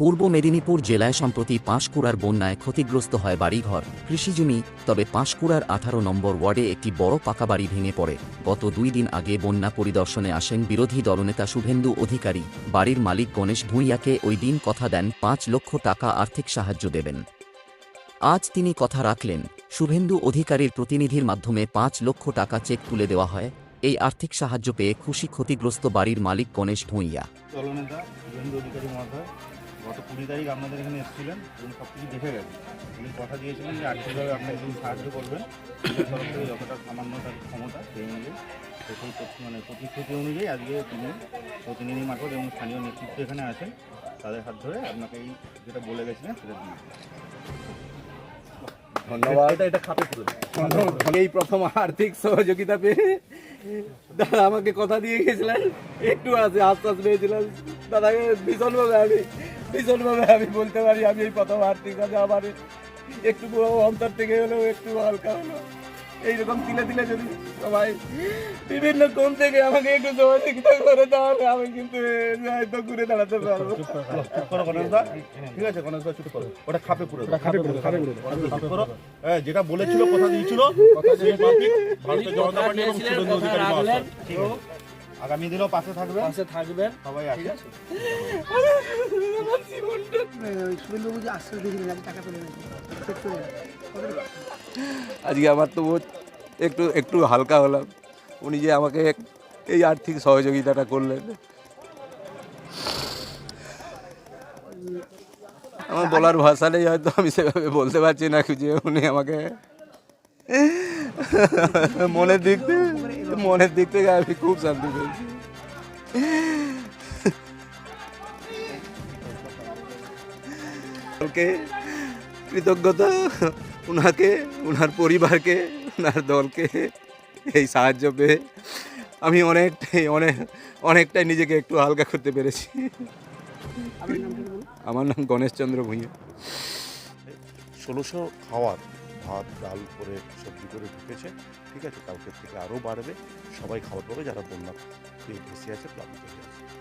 পূর্ব মেদিনীপুর জেলায় সম্প্রতি পাঁশকুড়ার বন্যায় ক্ষতিগ্রস্ত হয় বাড়িঘর, কৃষিজমি, তবে পাঁশকুড়ার আঠারো নম্বর ওয়ার্ডে একটি বড় পাকা বাড়ি ভেঙে পড়ে। গত দুই দিন আগে বন্যা পরিদর্শনে আসেন বিরোধী দলনেতা শুভেন্দু অধিকারী। বাড়ির মালিক গণেশ ভূঁইয়াকে ওই দিন কথা দেন, পাঁচ লক্ষ টাকা আর্থিক সাহায্য দেবেন। আজ তিনি কথা রাখলেন, শুভেন্দু অধিকারীর প্রতিনিধির মাধ্যমে পাঁচ লক্ষ টাকা চেক তুলে দেওয়া হয়। এই আর্থিক সাহায্য পেয়ে খুশি ক্ষতিগ্রস্ত বাড়ির মালিক গণেশ ভূঁইয়া। গত কুড়ি তারিখ আপনাদের এখানে এসেছিলেন এবং সব কিছু দেখে গেছেন। উনি কথা দিয়েছিলেন যে আর্থিকভাবে আপনাকে তিনি সাহায্য করবেন। তরফ থেকে যতটা সামান্য তার ক্ষমতা সেই অনুযায়ী সেই তথ্য- মানে প্রতিশ্রুতি অনুযায়ী আজকে তিনি প্রতিনিধি মারফত এবং স্থানীয় নেতৃত্ব এখানে আছেন। তাদের হাত ধরে আপনাকে এই যেটা বলে গেছিলেন সেটা দিয়ে ধন্যবাদ। এটা এটা খাপে এই প্রথম আর্থিক সহযোগিতা পেয়ে দাদা আমাকে কথা দিয়ে গেছিলেন। একটু আছে আস্তে পেয়েছিলেন। দাদাকে ভীষণভাবে আমি ভীষণভাবে আমি বলতে পারি আমি এই প্রথম আর্থিক কাজে আমার একটু অন্তর থেকে হলেও একটু হালকা হলো। এইরকম তিলে তিলে যদি সবাই বিভিন্ন কোণ থেকে আমাকে একটু সহযোগিতা করে তাহলে আমি কিন্তু হয়তো ঘুরে দাঁড়াতে পারব। ঠিক আছে চুপ করো। ওটা খাপে পুরো খাপে পুরো খাপে পুরো করো। হ্যাঁ যেটা বলেছিল কথা দিয়েছিল ভারতীয় জনতা পার্টি এবং শুভেন্দু অধিকারী আগামী দিনও পাশে থাকবে পাশে থাকবেন। সবাই আছে। শুভেন্দুবাবু যে দিয়েছিলেন টাকা পেলেন? আজকে আমার তো একটু একটু হালকা হলাম। উনি যে আমাকে এই আর্থিক সহযোগিতাটা করলেন। আমার বলার ভাষা নেই হয়তো আমি সেভাবে বলতে পারছি না যে উনি আমাকে মনের দিক থেকে মনের দিক থেকে আমি খুব শান্তি পেয়েছি দলকে কৃতজ্ঞতা ওনাকে ওনার পরিবারকে ওনার দলকে এই সাহায্য পেয়ে আমি অনেকটাই অনেক অনেকটাই নিজেকে একটু হালকা করতে পেরেছি। আমার নাম গণেশচন্দ্র ভূঁইয়া। ষোলোশো খাওয়ার ভাত, ডাল করে সবজি করে ঢুকেছে, ঠিক আছে? কালকের থেকে আরও বাড়বে। সবাই খাওয়ার পাবে যারা বন্যা ভেসে আছে, প্লাবিত হয়ে আছে।